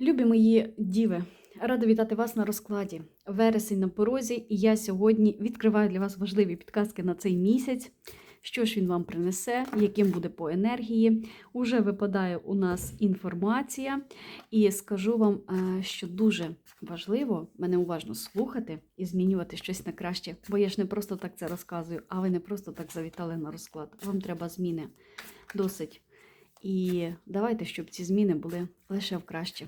Любі мої діви, рада вітати вас на розкладі. Вересень на порозі, і я сьогодні відкриваю для вас важливі підказки на цей місяць. Що ж він вам принесе, яким буде по енергії. Уже випадає у нас інформація, і скажу вам, е, що дуже важливо мене уважно слухати і змінювати щось на краще. Бо я ж не просто так це розказую, а ви не просто так завітали на розклад. Вам треба зміни досить. І давайте, щоб ці зміни були лише в краще.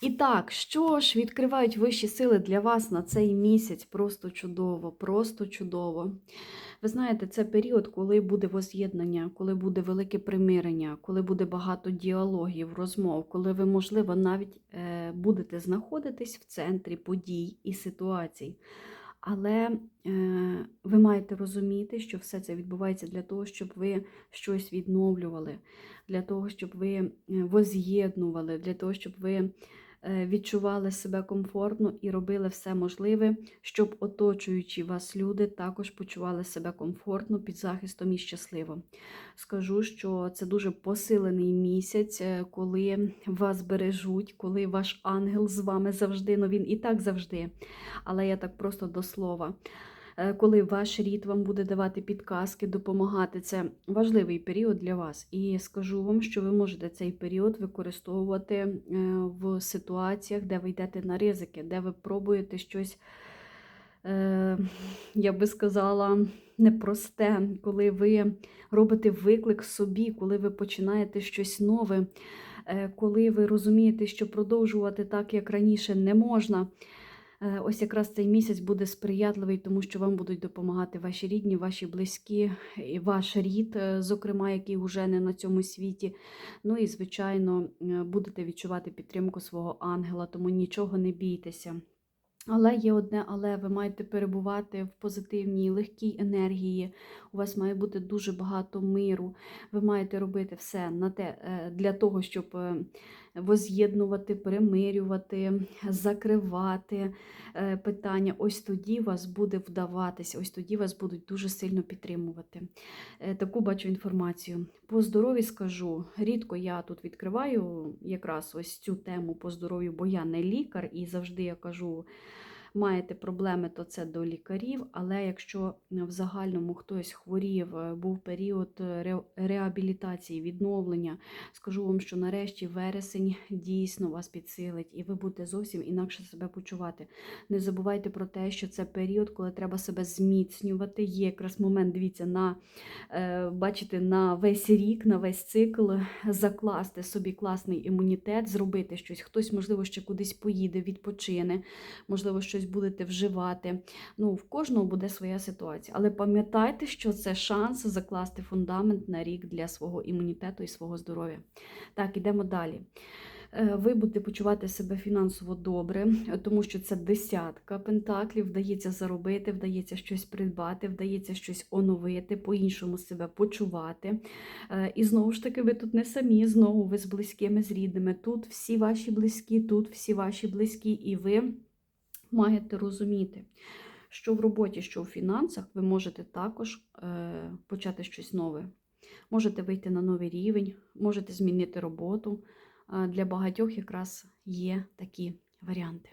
І так, що ж відкривають вищі сили для вас на цей місяць? Просто чудово, просто чудово. Ви знаєте, це період, коли буде воз'єднання, коли буде велике примирення, коли буде багато діалогів, розмов, коли ви, можливо, навіть е, будете знаходитись в центрі подій і ситуацій. Але е, ви маєте розуміти, що все це відбувається для того, щоб ви щось відновлювали, для того, щоб ви е, воз'єднували, для того, щоб ви відчували себе комфортно і робили все можливе, щоб оточуючі вас люди також почували себе комфортно під захистом і щасливо. Скажу, що це дуже посилений місяць, е, коли вас бережуть, коли ваш ангел з вами завжди, ну він і так завжди, але я так просто до слова. Е, Коли ваш рід вам буде давати підказки, допомагати, це важливий період для вас. І скажу вам, що ви можете цей період використовувати е, в ситуаціях, де ви йдете на ризики, де ви пробуєте щось, е, я би сказала, непросте, коли ви робите виклик собі, коли ви починаєте щось нове, коли ви розумієте, що продовжувати так, як раніше, не можна. Е, Ось якраз цей місяць буде сприятливий, тому що вам будуть допомагати ваші рідні, ваші близькі, і ваш рід, е, зокрема, який вже не на цьому світі. Ну і, звичайно, е, будете відчувати підтримку свого ангела, тому нічого не бійтеся. Але є одне, але ви маєте перебувати в позитивній, легкій енергії. У вас має бути дуже багато миру. Ви маєте робити все на те для того, щоб воз'єднувати, примирювати, закривати е, питання. Ось тоді вас буде вдаватися, ось тоді вас будуть дуже сильно підтримувати. Е, Таку бачу інформацію. По здоров'ю скажу, рідко я тут відкриваю якраз ось цю тему по здоров'ю, бо я не лікар і завжди я кажу. Маєте проблеми, то це до лікарів. Але якщо в загальному хтось хворів, е, був період реабілітації, відновлення, скажу вам, що нарешті вересень дійсно вас підсилить, і ви будете зовсім інакше себе почувати. Не забувайте про те, що це період, коли треба себе зміцнювати. Є якраз момент, дивіться, на е, бачите, на весь рік, на весь цикл закласти собі класний імунітет, зробити щось. Хтось, можливо, ще кудись поїде, відпочине, можливо, щось будете вживати. Ну, в кожного буде своя ситуація. Але пам'ятайте, що це шанс закласти фундамент на рік для свого імунітету і свого здоров'я. Так, ідемо далі. Е, Ви будете почувати себе фінансово добре, тому що це десятка пентаклів, вдається заробити, вдається щось придбати, вдається щось оновити, по-іншому себе почувати. Е, І знову ж таки, ви тут не самі, знову ви з близькими, з рідними. Тут всі ваші близькі, тут всі ваші близькі, і ви маєте розуміти, що в роботі, що в фінансах ви можете також е, почати щось нове. Можете вийти на новий рівень, можете змінити роботу. Для багатьох якраз є такі варіанти.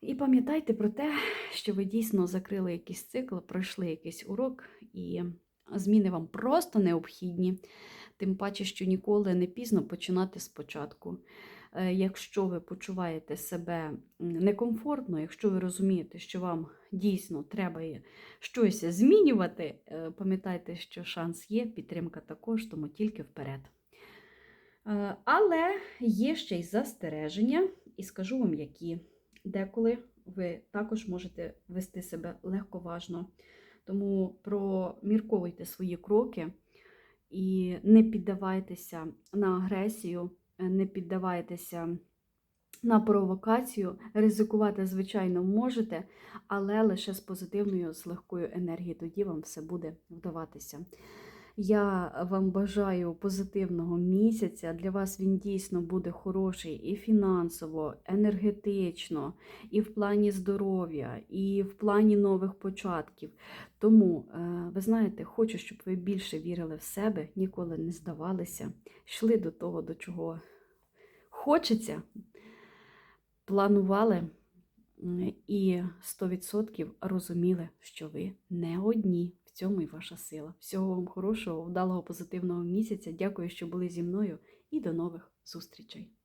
І пам'ятайте про те, що ви дійсно закрили якийсь цикл, пройшли якийсь урок, і зміни вам просто необхідні. Тим паче, що ніколи не пізно починати спочатку. Е, Якщо ви почуваєте себе некомфортно, якщо ви розумієте, що вам дійсно треба щось змінювати, е, пам'ятайте, що шанс є, підтримка також, тому тільки вперед. Е, Але є ще й застереження, і скажу вам, які. Деколи ви також можете вести себе легковажно. Тому промірковуйте свої кроки і не піддавайтеся на агресію, не піддавайтеся на провокацію. Ризикувати, звичайно, можете, але лише з позитивною, з легкою енергією. Тоді вам все буде вдаватися. Я вам бажаю позитивного місяця. Для вас він дійсно буде хороший і фінансово, енергетично, і в плані здоров'я, і в плані нових початків. Тому, е, ви знаєте, хочу, щоб ви більше вірили в себе, ніколи не здавалися, йшли до того, до чого хочеться, планували і 100% розуміли, що ви не одні. Цьому і ваша сила. Всього вам хорошого, вдалого, позитивного місяця. Дякую, що були зі мною, і до нових зустрічей.